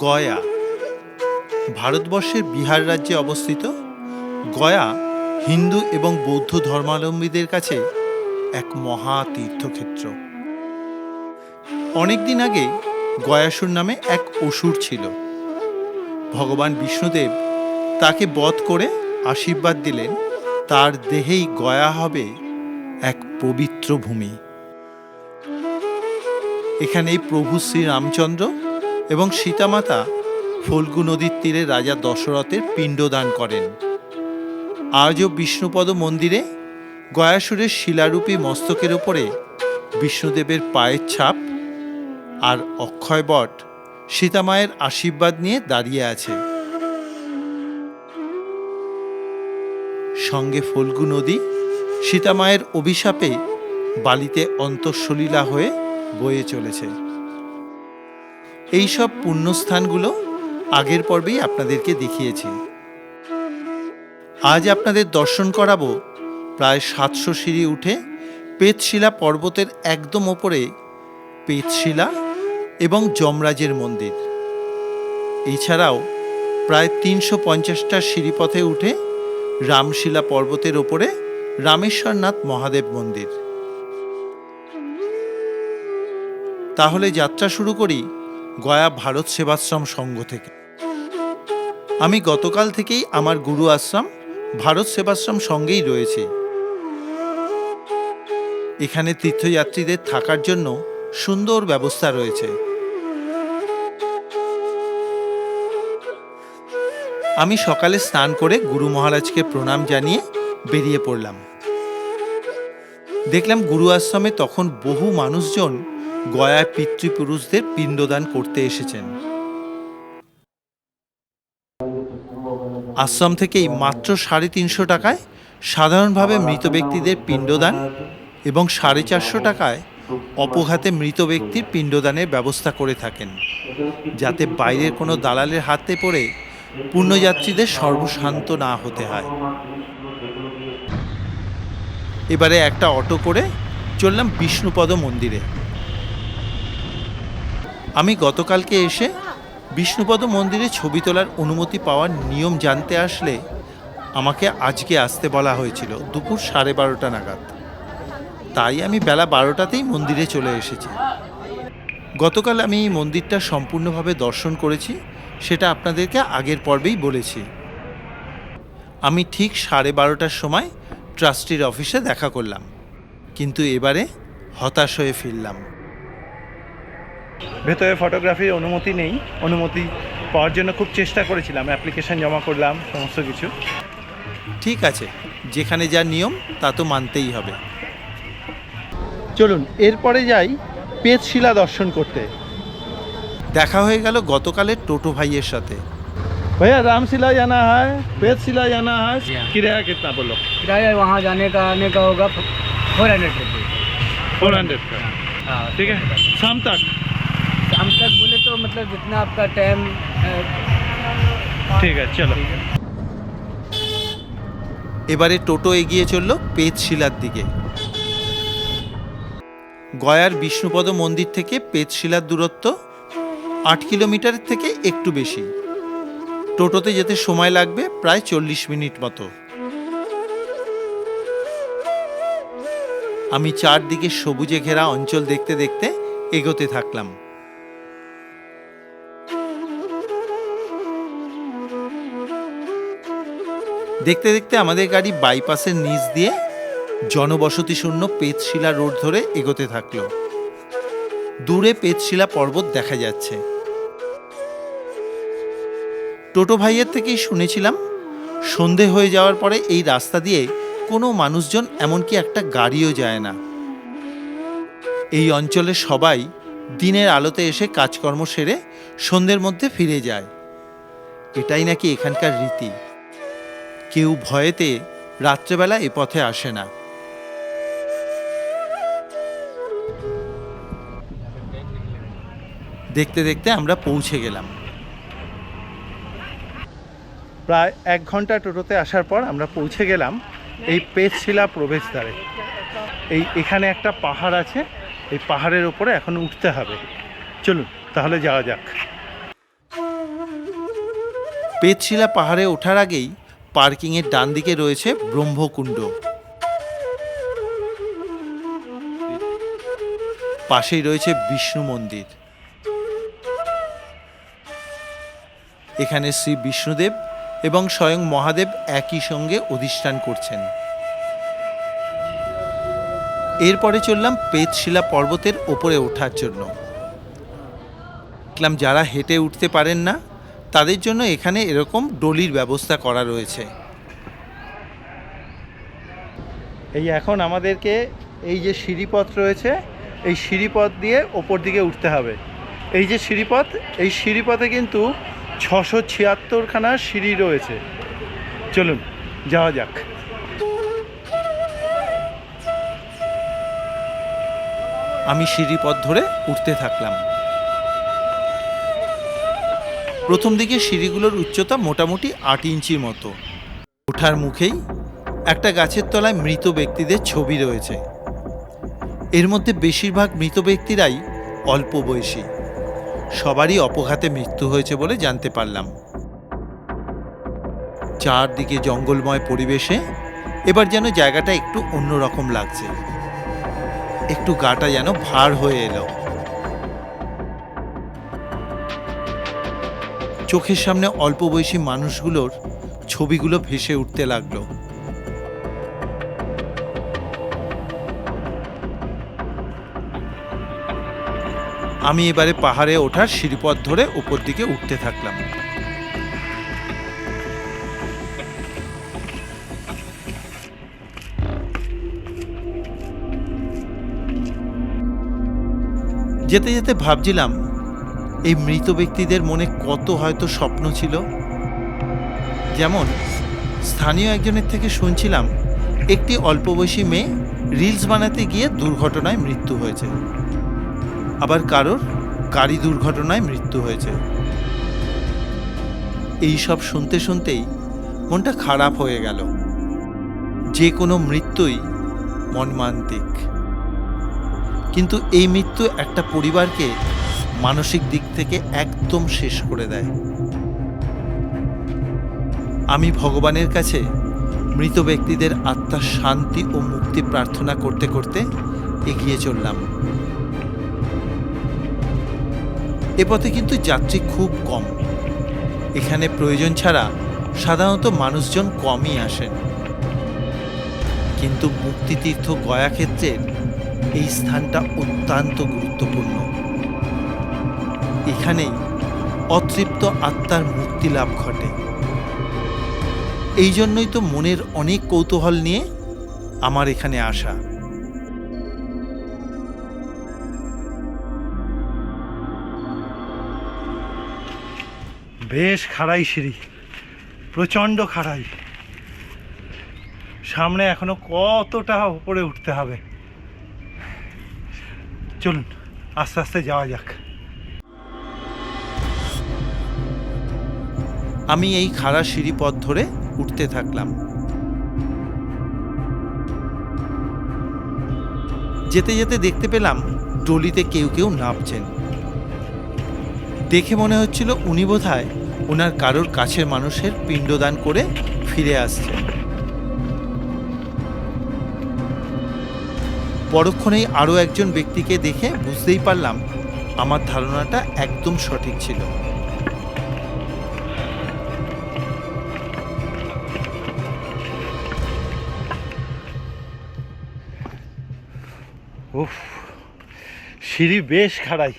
গয়া। ভারতবর্ষের বিহার রাজ্যে অবস্থিত। গয়া হিন্দু এবং বৌদ্ধ ধর্মাবলম্বীদের কাছে এক মহা তীর্থক্ষেত্র। অনেকদিন আগে গয়াসুর নামে এক অসুর ছিল। ভগবান বিষ্ণুদেব তাকে বধ করে আশীর্বাদ দিলেন, তার দেহেই গয়া হবে এক পবিত্র ভূমি। এখানেই প্রভু শ্রী রামচন্দ্র এবং সীতামাতা ফল্গু নদীর তীরে রাজা দশরথের পিণ্ডদান করেন। আজও বিষ্ণুপদ মন্দিরে গয়াসুরের শিলারূপী মস্তকের ওপরে বিষ্ণুদেবের পায়ের ছাপ আর অক্ষয় বট সীতামায়ের আশীর্বাদ নিয়ে দাঁড়িয়ে আছে। সঙ্গে ফল্গু নদী সীতামায়ের অভিশাপে বালিতে অন্তঃসলীলা হয়ে বয়ে চলেছে। এই সব পুণ্যস্থানগুলো আগের পর্বেই আপনাদেরকে দেখিয়েছি। আজ আপনাদের দর্শন করাবো প্রায় সাতশো সিঁড়ি উঠে পেতশিলা পর্বতের একদম ওপরে পেতশিলা এবং যমরাজের মন্দির। এছাড়াও প্রায় তিনশো পঞ্চাশটা সিঁড়িপথে উঠে রামশিলা পর্বতের ওপরে রামেশ্বরনাথ মহাদেব মন্দির। তাহলে যাত্রা শুরু করি গয়া ভারত সেবাশ্রম সংঘ থেকে। আমি গতকাল থেকেই আমার গুরু আশ্রম ভারত সেবাশ্রম সঙ্গেই রয়েছে। এখানে তীর্থযাত্রীদের থাকার জন্য সুন্দর ব্যবস্থা রয়েছে। আমি সকালে স্নান করে গুরু মহারাজকে প্রণাম জানিয়ে বেরিয়ে পড়লাম। দেখলাম গুরু আশ্রমে তখন বহু মানুষজন গয়ায় পিতৃপুরুষদের পিণ্ডদান করতে এসেছেন। আশ্রম থেকেই মাত্র সাড়ে তিনশো টাকায় সাধারণভাবে মৃত ব্যক্তিদের পিণ্ডদান এবং সাড়ে চারশো টাকায় অপঘাতে মৃত ব্যক্তির পিণ্ডদানের ব্যবস্থা করে থাকেন, যাতে বাইরের কোনো দালালের হাতে পড়ে পুণ্যযাত্রীদের সর্বশান্ত না হতে হয়। এবারে একটা অটো করে চললাম বিষ্ণুপদ মন্দিরে। আমি গতকালকে এসে বিষ্ণুপদ মন্দিরে ছবি তোলার অনুমতি পাওয়ার নিয়ম জানতে আসলে আমাকে আজকে আসতে বলা হয়েছিল, দুপুর সাড়ে বারোটা নাগাদ। তাই আমি বেলা বারোটাতেই মন্দিরে চলে এসেছি। গতকাল আমি এই মন্দিরটা সম্পূর্ণভাবে দর্শন করেছি, সেটা আপনাদেরকে আগের পর্বেই বলেছি। আমি ঠিক সাড়ে বারোটার সময় ট্রাস্টির অফিসে দেখা করলাম, কিন্তু এবারে হতাশ হয়ে ফিরলাম। ভেতরে ফটোগ্রাফির অনুমতি নেই অনুমতি পাওয়ার জন্য খুব চেষ্টা করেছিলাম অ্যাপ্লিকেশন জমা করলাম সমস্ত কিছু ঠিক আছে যেখানে যা নিয়ম তা তো মানতেই হবে চলুন এরপরে যাই পেতশিলা দর্শন করতে দেখা হয়ে গেল গতকালের টোটো ভাইয়ের সাথে भैया रामशिला जाना है पेतशिला जाना है जी हाँ। किराया कितना बोलो किराया वहाँ जाने का आने का होगा फोर हंड्रेड रुपये फोर हंड्रेड का हाँ ठीक है शाम तक शाम तक बोले तो मतलब जितना आपका टाइम ठीक है चलो এবারে টোটো এগিয়ে চলল পেতশিলার দিকে গয়ার বিষ্ণুপদ মন্দির থেকে পেতশিলার দূরত্ব আট কিলোমিটার থেকে একটু বেশি টোটোতে যেতে সময় লাগবে প্রায় চল্লিশ মিনিট মতো আমি চারদিকে সবুজে ঘেরা অঞ্চল দেখতে দেখতে এগোতে থাকলাম দেখতে দেখতে আমাদের গাড়ি বাইপাসের নিচ দিয়ে জনবসতি শূন্য পেতশিলা রোড ধরে এগোতে থাকল। দূরে পেতশিলা পর্বত দেখা যাচ্ছে। টোটো ভাইয়ের থেকেই শুনেছিলাম, সন্ধে হয়ে যাওয়ার পরে এই রাস্তা দিয়ে কোনো মানুষজন এমনকি একটা গাড়িও যায় না। এই অঞ্চলের সবাই দিনের আলোতে এসে কাজকর্ম সেরে সন্ধ্যের মধ্যে ফিরে যায়। এটাই নাকি এখানকার রীতি। কেউ ভয়েতে রাত্রেবেলা এ পথে আসে না। দেখতে দেখতে আমরা পৌঁছে গেলাম। প্রায় এক ঘণ্টা টোটোতে আসার পর আমরা পৌঁছে গেলাম এই পেতশিলা প্রবেশদ্বারে। এই এখানে একটা পাহাড় আছে এই পাহাড়ের ওপরে এখন উঠতে হবে। চলুন তাহলে যাওয়া যাক। পেতশিলা পাহাড়ে ওঠার আগেই পার্কিংয়ের ডান দিকে রয়েছে ব্রহ্মকুণ্ড। পাশেই রয়েছে বিষ্ণু মন্দির। এখানে শ্রী বিষ্ণুদেব এবং স্বয়ং মহাদেব একই সঙ্গে অধিষ্ঠান করছেন। এরপরে চললাম পেতশিলা পর্বতের ওপরে ওঠার জন্য। দেখলাম যারা হেঁটে উঠতে পারেন না তাদের জন্য এখানে এরকম ডলির ব্যবস্থা করা রয়েছে। এই এখন আমাদেরকে এই যে সিঁড়িপথ রয়েছে এই সিঁড়িপথ দিয়ে ওপর দিকে উঠতে হবে। এই যে সিঁড়িপথ এই সিঁড়িপথে কিন্তু ছশো ছিয়াত্তরখানা সিঁড়ি রয়েছে। চলুন যাওয়া যাক। আমি সিঁড়িপথ ধরে উঠতে থাকলাম। প্রথম দিকে সিঁড়িগুলোর উচ্চতা মোটামুটি আট ইঞ্চির মতো। ওঠার মুখেই একটা গাছের তলায় মৃত ব্যক্তিদের ছবি রয়েছে। এর মধ্যে বেশিরভাগ মৃত ব্যক্তিরাই অল্প বয়সী। সবারই অপঘাতে মৃত্যু হয়েছে বলে জানতে পারলাম। চারদিকে জঙ্গলময় পরিবেশে এবার যেন জায়গাটা একটু অন্যরকম লাগছে। একটু গাটা যেন ভার হয়ে এলো। চোখের সামনে অল্প বয়সী মানুষগুলোর ছবিগুলো ভেসে উঠতে লাগল। আমি এবারে পাহাড়ে ওঠার সিঁড়িপথ ধরে উপর দিকে উঠতে থাকলাম। যেতে যেতে ভাবছিলাম এই মৃত ব্যক্তিদের মনে কত হয়তো স্বপ্ন ছিল? যেমন, স্থানীয় একজনের থেকে শুনছিলাম, একটি অল্প বয়সী মেয়ে রিলস বানাতে গিয়ে দুর্ঘটনায় মৃত্যু হয়েছে। আবার কারোর গাড়ি দুর্ঘটনায় মৃত্যু হয়েছে। এই সব শুনতে শুনতেই মনটা খারাপ হয়ে গেল। যে কোনো মৃত্যুই মর্মান্তিক। কিন্তু এই মৃত্যু একটা পরিবারকে মানসিক দিক থেকে একদম শেষ করে দেয়। আমি ভগবানের কাছে মৃত ব্যক্তিদের আত্মার শান্তি ও মুক্তি প্রার্থনা করতে করতে এগিয়ে চললাম। এ পথে কিন্তু যাত্রী খুব কম। এখানে প্রয়োজন ছাড়া সাধারণত মানুষজন কমই আসেন। কিন্তু মুক্তিতীর্থ গয়া ক্ষেত্রের এই স্থানটা অত্যন্ত গুরুত্বপূর্ণ। এখানেই অতৃপ্ত আত্মার মুক্তি লাভ ঘটে। এই জন্যই তো মনের অনেক কৌতূহল নিয়ে আমার এখানে আসা। বেশ খাড়াই সিঁড়ি, প্রচণ্ড খাড়াই। সামনে এখনও কতটা উপরে উঠতে হবে? চলুন, আস্তে আস্তে যাওয়া যাক। আমি এই খাড়া সিঁড়ি পথ ধরে উঠতে থাকলাম। যেতে যেতে দেখতে পেলাম ডলিতে কেউ কেউ নামছেন। দেখে মনে হচ্ছিল উনি বোধহয় ওনার কারোর কাছের মানুষের পিণ্ডদান করে ফিরে আসছেন। পরক্ষণেই আরও একজন ব্যক্তিকে দেখে বুঝতেই পারলাম আমার ধারণাটা একদম সঠিক ছিল। উফ, সিঁড়ি বেশ খাড়াই।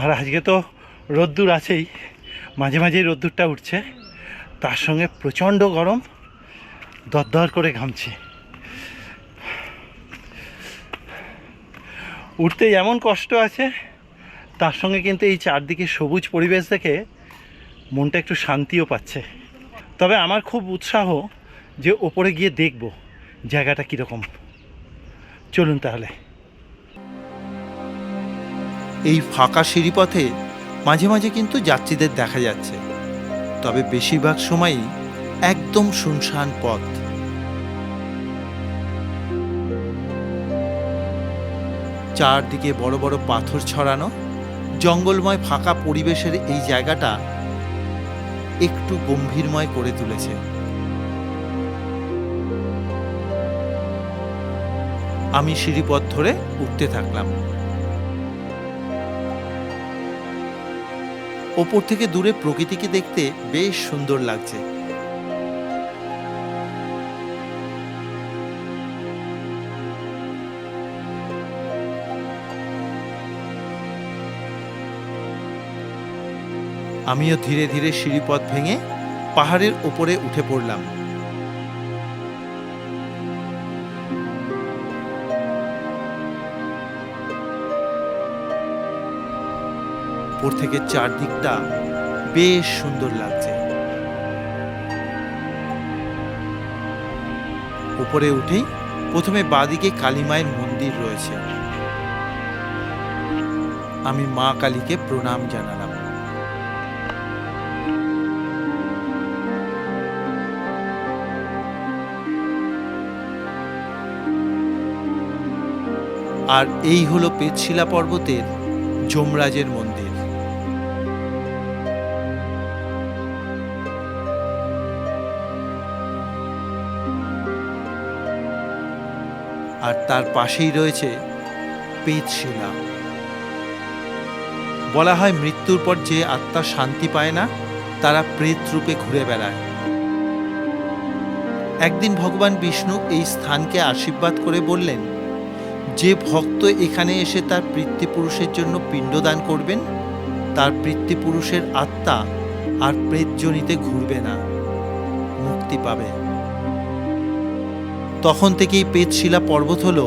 আর আজকে তো রোদ্দুর আছেই, মাঝে মাঝেই রোদ্দুরটা উঠছে, তার সঙ্গে প্রচণ্ড গরম, দরদর করে ঘামছে। উঠতে যেমন কষ্ট আছে, তার সঙ্গে কিন্তু এই চারদিকে সবুজ পরিবেশ দেখে মনটা একটু শান্তিও পাচ্ছে। তবে আমার খুব উৎসাহ যে ওপরে গিয়ে দেখব। জায়গাটা কীরকম? চলুন তাহলে। এই ফাঁকা সিঁড়িপথে মাঝে মাঝে কিন্তু যাত্রীদের দেখা যাচ্ছে। তবে বেশিরভাগ সময়ই একদম শুনশান পথ। চারদিকে বড় বড় পাথর ছড়ানো, জঙ্গলময় ফাঁকা পরিবেশের এই জায়গাটা একটু গম্ভীরময় করে তুলেছে। আমি সিঁড়িপথ ধরে উঠতে থাকলাম। ওপর থেকে দূরে প্রকৃতিকে দেখতে বেশ সুন্দর লাগছে। আমিও ধীরে ধীরে সিঁড়িপথ ভেঙে পাহাড়ের ওপরে উঠে পড়লাম। উপর থেকে চারদিকটা বেশ সুন্দর লাগছে। উপরে উঠেই প্রথমে বাদিকে কালীমায়ের মন্দির রয়েছে। আমি মা কালীকে প্রণাম জানালাম। আর এই হলো পেটশিলা পর্বতের যমরাজের মন্দির। আর তার পাশেই রয়েছে পেটশিলা বলা হয় মৃত্যুর পর যে আত্মা শান্তি পায় না, তারা প্রেত রূপে ঘুরে বেড়ায়। একদিন ভগবান বিষ্ণু এই স্থানকে আশীর্বাদ করে বললেন, যে ভক্ত এখানে এসে তার পিতৃপুরুষের জন্য পিণ্ডদান করবেন, তার পিতৃপুরুষের আত্মা আর প্রেতজনিতে ঘুরবে না, মুক্তি পাবে। তখন থেকেই পেতশিলা পর্বত হল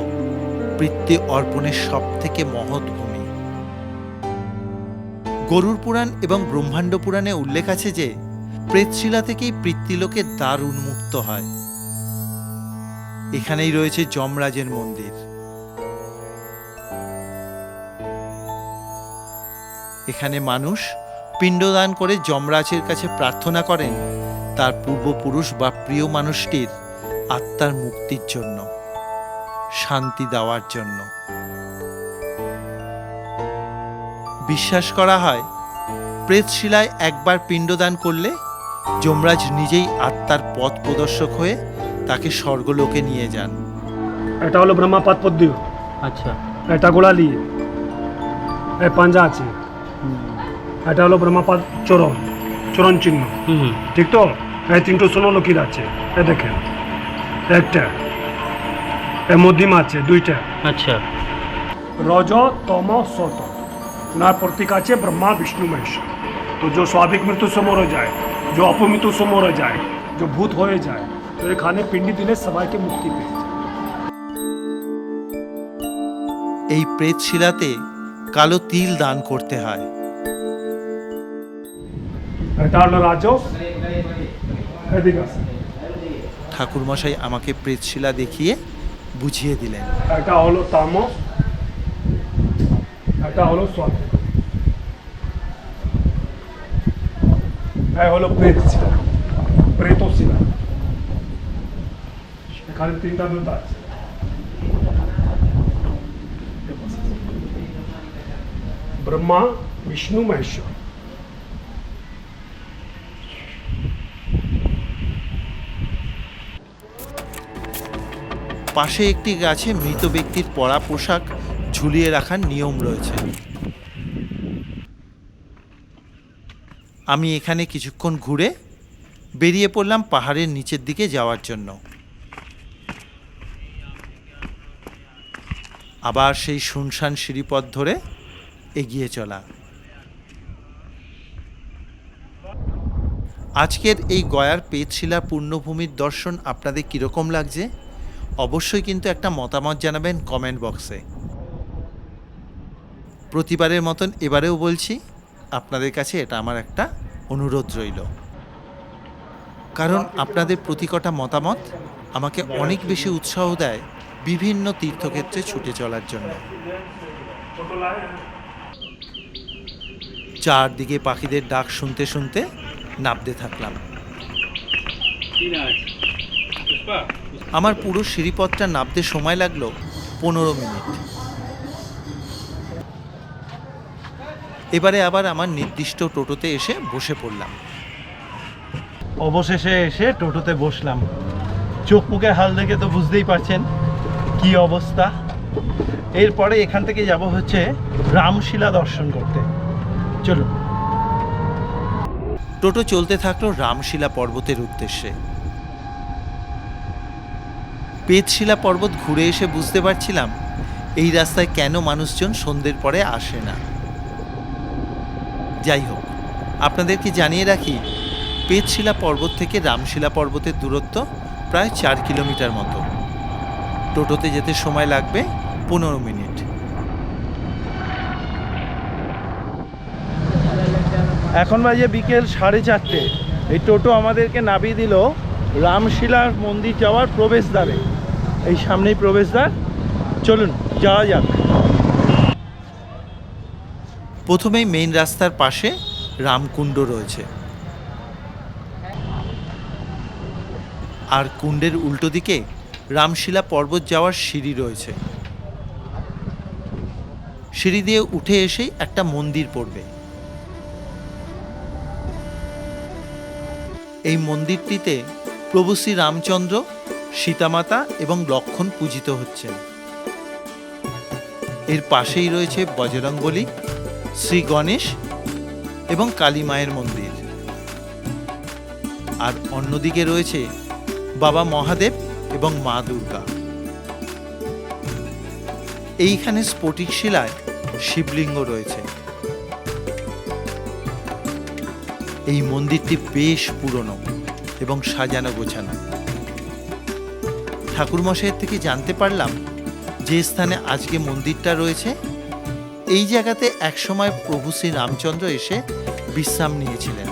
বৃত্তি অর্পণের সব থেকে মহৎ ভূমি। গরুর পুরাণ এবং ব্রহ্মাণ্ড পুরাণে উল্লেখ আছে যে প্রেতশিলা থেকেই পিতৃলোকের দ্বার উন্মুক্ত হয়। এখানেই রয়েছে যমরাজের মন্দির। এখানে মানুষ পিণ্ডদান করে যমরাজের কাছে প্রার্থনা করেন, তার পূর্বপুরুষ বা প্রিয় মানুষটির। আত্মার মুক্তির জন্য শান্তি দেওয়ার জন্য। বিশ্বাস করা হয় প্রেতশিলায় একবার পিণ্ডদান করলে যমরাজ নিজেই আত্মার পথ প্রদর্শক হয়ে তাকে স্বর্গলোকে নিয়ে যান। এটা হলো ব্রহ্মাপাত পদ্ম আচ্ছা। এটা গোড়ালি এই পাঞ্জা আছে। এটা হলো ব্রহ্মাপাত চরণ চরণ চিহ্ন। হুম। ঠিক তো? এই তিনটে সোনো লকির আছে। এ দেখেন। একটা। মধ্যিমা আছে দুইটা। আচ্ছা। রজ তম সত। ওনার প্রতীক আছে ব্রহ্মা বিষ্ণু মহেশ। তো যে স্বাভাবিক মৃত্যু সে মরে যায় যে অপমৃত্যু সে মরে যায় যে ভূত হয়ে যায় তো এখানে পিণ্ডি দিলে সবাইকে মুক্তি পেয়ে যায়। এই প্রেতশিলাতে কালো তিল দান করতে হয়। এটা হলো রাজ এদিকে। ঠাকুরমশাই আমাকে প্রেতশিলা দেখিয়ে বুঝিয়ে দিলেন। এটা হলো তামস এটা হলো এই হলো প্রেত শিলা প্রেত শিলা এখানে তিনটা দুধ আছে। ব্রহ্মা, বিষ্ণু, মহেশ্বর। পাশে একটি গাছে মৃত ব্যক্তির পরা পোশাক ঝুলিয়ে রাখার নিয়ম রয়েছে। আমি এখানে কিছুক্ষণ ঘুরে বেরিয়ে পড়লাম পাহাড়ের নিচের দিকে যাওয়ার জন্য। আবার সেই শুনশান সিঁড়িপথ ধরে এগিয়ে চলা। আজকের এই গয়ার পেতশিলা পূর্ণভূমির দর্শন আপনাদের কীরকম লাগছে? অবশ্যই কিন্তু একটা মতামত জানাবেন কমেন্ট বক্সে। প্রতিবারের মতন এবারেও বলছি, আপনাদের কাছে এটা আমার একটা অনুরোধ রইল। কারণ আপনাদের প্রতি কটা মতামত আমাকে অনেক বেশি উৎসাহ দেয় বিভিন্ন তীর্থক্ষেত্রে ছুটে চলার জন্য। চারদিকে পাখিদের ডাক শুনতে শুনতে নাবতে থাকলাম। আমার পুরো সিঁড়িপথটা নামতে সময় লাগল পনেরো মিনিট। এবারে আবার আমার নির্দিষ্ট টোটোতে এসে বসে পড়লাম। অবশেষে এসে টোটোতে বসলাম। চোখ মুখে হাল দেখে তো বুঝতেই পারছেন কি অবস্থা। এরপরে এখান থেকে যাব হচ্ছে রামশিলা দর্শন করতে। চলুন। টোটো চলতে থাকল রামশিলা পর্বতের উদ্দেশ্যে। পেতশিলা পর্বত ঘুরে এসে বুঝতে পারছিলাম, এই রাস্তায় কেন মানুষজন সন্ধ্যের পরে আসে না। যাই হোক আপনাদেরকে জানিয়ে রাখি, পেতশিলা পর্বত থেকে রামশিলা পর্বতের দূরত্ব প্রায় চার কিলোমিটার মতো। টোটোতে যেতে সময় লাগবে পনেরো মিনিট। এখন বাজে বিকেল সাড়ে চারটে। এই টোটো আমাদেরকে নামিয়ে দিল রামশিলার মন্দির যাওয়ার প্রবেশদ্বারে। এই সামনেই প্রবেশদ্বার। চলুন, যাওয়া যাক। প্রথমেই মেইন রাস্তার পাশে রামকুণ্ড রয়েছে। আর কুণ্ডের উল্টো দিকে রামশিলা পর্বত যাওয়ার সিঁড়ি রয়েছে। সিঁড়ি দিয়ে উঠে এসেই একটা মন্দির পড়বে। এই মন্দিরটিতে প্রভু শ্রী রামচন্দ্র সীতামাতা এবং লক্ষণ পূজিত হচ্ছেন। এর পাশেই রয়েছে বজরংবলী শ্রী গণেশ এবং কালী মায়ের মন্দির। আর অন্যদিকে রয়েছে বাবা মহাদেব এবং মা দুর্গা। এইখানে স্ফটিক শিলায় শিবলিঙ্গ রয়েছে। এই মন্দিরটি বেশ পুরনো এবং সাজানো গোছানো। ঠাকুরমশাইয়ের থেকে জানতে পারলাম যে স্থানে আজকে মন্দিরটা রয়েছে। এই জায়গাতে একসময় প্রভু শ্রী রামচন্দ্র এসে বিশ্রাম নিয়েছিলেন।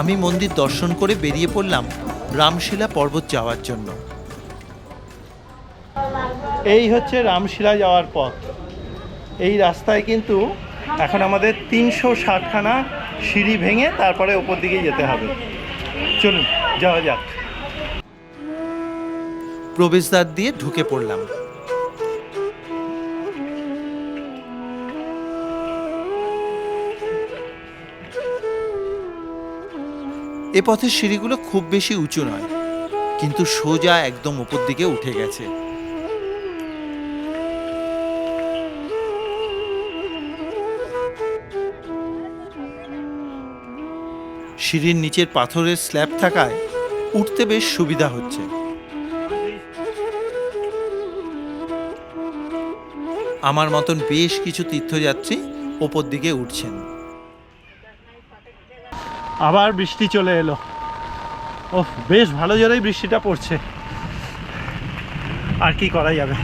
আমি মন্দির দর্শন করে বেরিয়ে পড়লাম রামশিলা পর্বত যাওয়ার জন্য। এই হচ্ছে রামশিলা যাওয়ার পথ। এই রাস্তায় কিন্তু এখন আমাদের তিনশো ষাটখানা সিঁড়ি ভেঙে তারপরে ওপর দিকে যেতে হবে। চলুন, যাওয়া যাক। প্রবেশদ্বার দিয়ে ঢুকে পড়লাম। এ পথের সিঁড়িগুলো খুব বেশি উঁচু নয়, কিন্তু সোজা একদম উপর দিকে উঠে গেছে। সিঁড়ির নিচের পাথরের স্ল্যাব থাকায় উঠতে বেশ সুবিধা হচ্ছে। আমার মতন বেশ কিছু তীর্থযাত্রী ওপর দিকে উঠছেন। আবার বৃষ্টি চলে এলো। ও বেশ ভালো জোরেই বৃষ্টিটা পড়ছে। আর কি করা যাবে?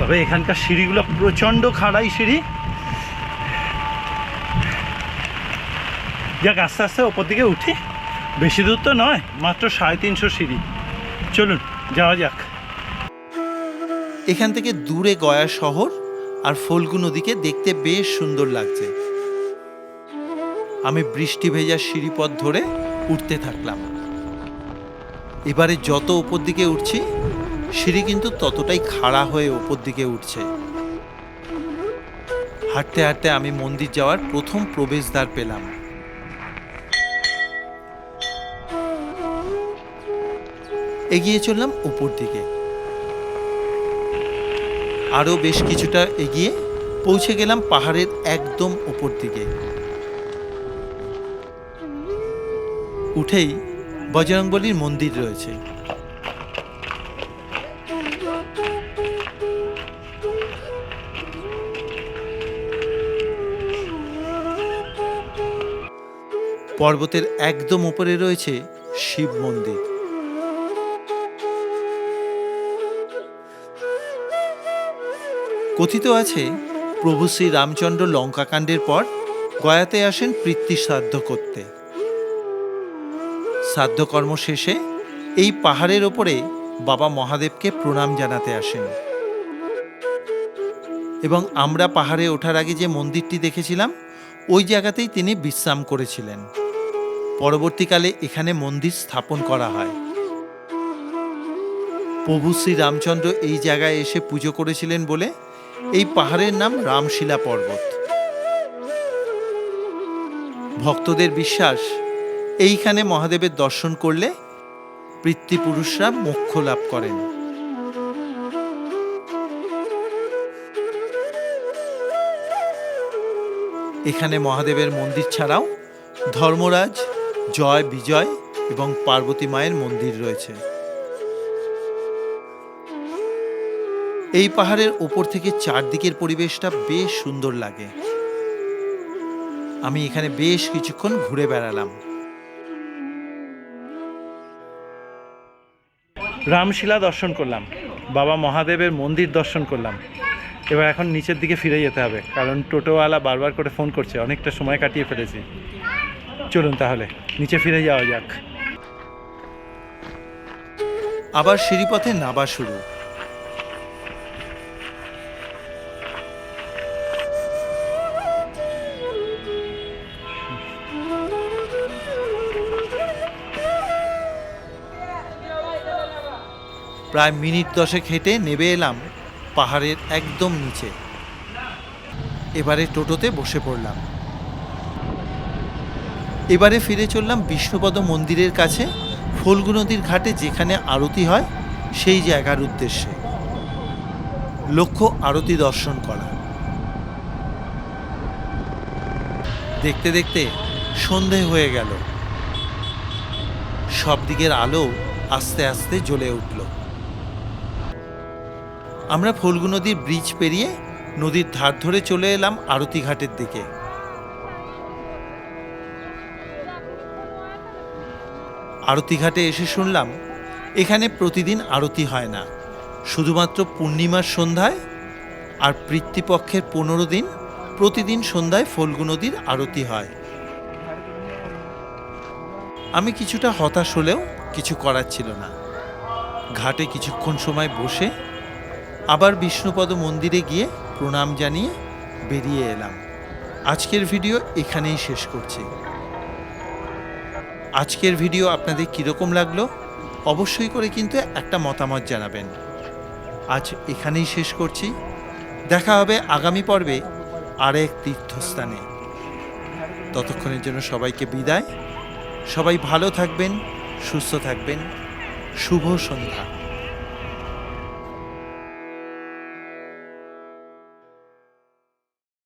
তবে এখানকার সিঁড়িগুলো প্রচণ্ড খাড়াই সিঁড়ি। যাক, আস্তে আস্তে ওপর দিকে উঠি। বেশি দূর তো নয়, মাত্র সাড়ে তিনশো সিঁড়ি। চলুন, যাওয়া যাক। এখান থেকে দূরে গয়া শহর আর ফল্গু নদীকে দেখতে বেশ সুন্দর লাগছে। আমি বৃষ্টি ভেজা সিঁড়িপথ ধরে উঠতে থাকলাম। এবারে যত উপর দিকে উঠছি, সিঁড়ি কিন্তু ততটাই খাড়া হয়ে ওপর দিকে উঠছে। হাঁটতে হাঁটতে আমি মন্দির যাওয়ার প্রথম প্রবেশদ্বার পেলাম। এগিয়ে চললাম উপর দিকে। আরও বেশ কিছুটা এগিয়ে পৌঁছে গেলাম পাহাড়ের একদম উপর দিকে। উঠেই বজরংবলীর মন্দির রয়েছে। পর্বতের একদম উপরে রয়েছে শিব মন্দির। কথিত আছে, প্রভু শ্রী রামচন্দ্র লঙ্কাকাণ্ডের পর গয়াতে আসেন পৃথ্বী শ্রাদ্ধ করতে। শ্রাদ্ধকর্ম শেষে এই পাহাড়ের ওপরে বাবা মহাদেবকে প্রণাম জানাতে আসেন। এবং আমরা পাহাড়ে ওঠার আগে যে মন্দিরটি দেখেছিলাম, ওই জায়গাতেই তিনি বিশ্রাম করেছিলেন। পরবর্তীকালে এখানে মন্দির স্থাপন করা হয়। প্রভু শ্রী রামচন্দ্র এই জায়গায় এসে পুজো করেছিলেন বলে এই পাহাড়ের নাম রামশিলা পর্বত। ভক্তদের বিশ্বাস, এইখানে মহাদেবের দর্শন করলে পিতৃপুরুষরা মোক্ষ লাভ করেন। এখানে মহাদেবের মন্দির ছাড়াও ধর্মরাজ, জয়, বিজয় এবং পার্বতী মায়ের মন্দির রয়েছে। এই পাহাড়ের ওপর থেকে চারদিকের পরিবেশটা বেশ সুন্দর লাগে। আমি এখানে বেশ কিছুক্ষণ ঘুরে বেড়ালাম। রামশিলা দর্শন করলাম। বাবা মহাদেবের মন্দির দর্শন করলাম। এবার এখন নিচের দিকে ফিরে যেতে হবে, কারণ টোটোওয়ালা বারবার করে ফোন করছে, অনেকটা সময় কাটিয়ে ফেলেছি। চলুন তাহলে, নিচে ফিরে যাওয়া যাক। আবার সিঁড়িপথে নাবা শুরু। প্রায় মিনিট দশেক হেঁটে নেবে এলাম পাহাড়ের একদম নিচে। এবারে টোটোতে বসে পড়লাম। এবারে ফিরে চললাম বিষ্ণুপদ মন্দিরের কাছে, ফল্গু নদীর ঘাটে যেখানে আরতি হয়, সেই জায়গার উদ্দেশ্যে। লক্ষ্য আরতি দর্শন করা। দেখতে দেখতে সন্ধে হয়ে গেল। সব দিকের আলো আস্তে আস্তে জ্বলে উঠল। আমরা ফল্গু নদীর ব্রিজ পেরিয়ে নদীর ধার ধরে চলে এলাম আরতি ঘাটের দিকে। আরতি ঘাটে এসে শুনলাম, এখানে প্রতিদিন আরতি হয় না। শুধুমাত্র পূর্ণিমার সন্ধ্যায় আর পিতৃপক্ষের পনেরো দিন প্রতিদিন সন্ধ্যায় ফল্গু নদীর আরতি হয়। আমি কিছুটা হতাশ হলেও কিছু করার ছিল না। ঘাটে কিছুক্ষণ সময় বসে আবার বিষ্ণুপদ মন্দিরে গিয়ে প্রণাম জানিয়ে বেরিয়ে এলাম। আজকের ভিডিও এখানেই শেষ করছি। আজকের ভিডিও আপনাদের কীরকম লাগল? অবশ্যই করে কিন্তু একটা মতামত জানাবেন। আজ এখানেই শেষ করছি। দেখা হবে আগামী পর্বে আরেক তীর্থস্থানে। ততক্ষণের জন্য সবাইকে বিদায়। সবাই ভালো থাকবেন, সুস্থ থাকবেন। শুভ সন্ধ্যা।